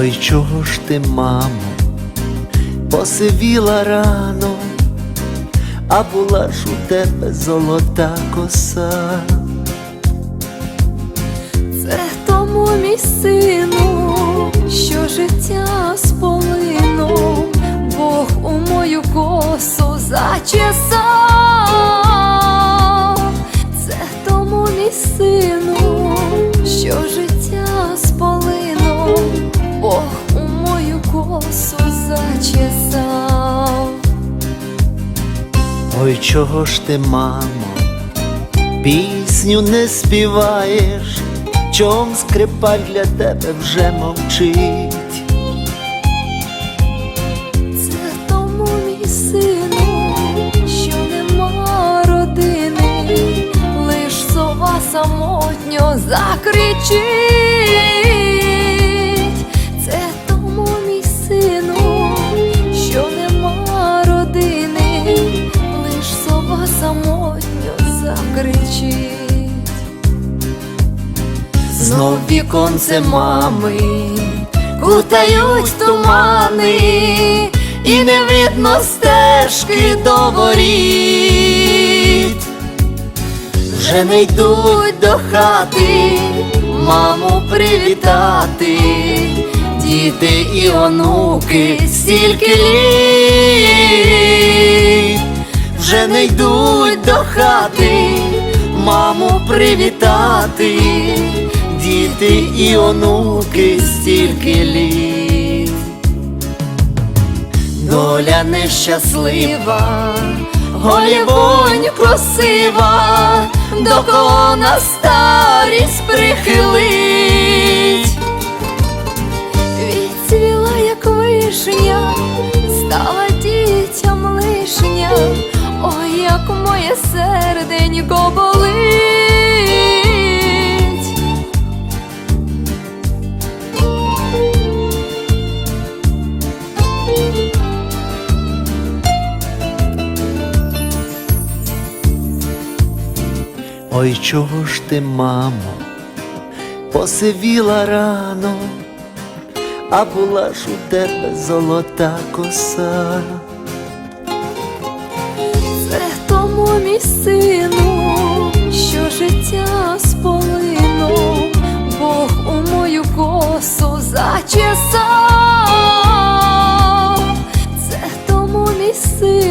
Ой, чого ж ти, мамо, посивіла рано, а була ж у тебе золота коса. Це тому мій сину, що життя чого ж ти, мамо, пісню не співаєш, чом скрипаль для тебе вже мовчить. Це мій сину, що нема родини, лиш сова самотньо закричить. Знов віконце мами кутають тумани, і не видно стежки до воріт. Вже не йдуть до хати, маму привітати, діти і онуки стільки літ. Вже не йдуть до хати, маму привітати, діти і онуки стільки літ. Доля нещаслива, голівонь красива, до кого на старість прихилить. Відцвіла, як вишня, стала дітям лишня, ой, як моє серденько болить. Ой, чого ж ти, мамо, посивіла рано, а була ж у тебе золота коса. Це тому мій сину, що життя сполинув, Бог у мою косу зачесав, це тому мій сину.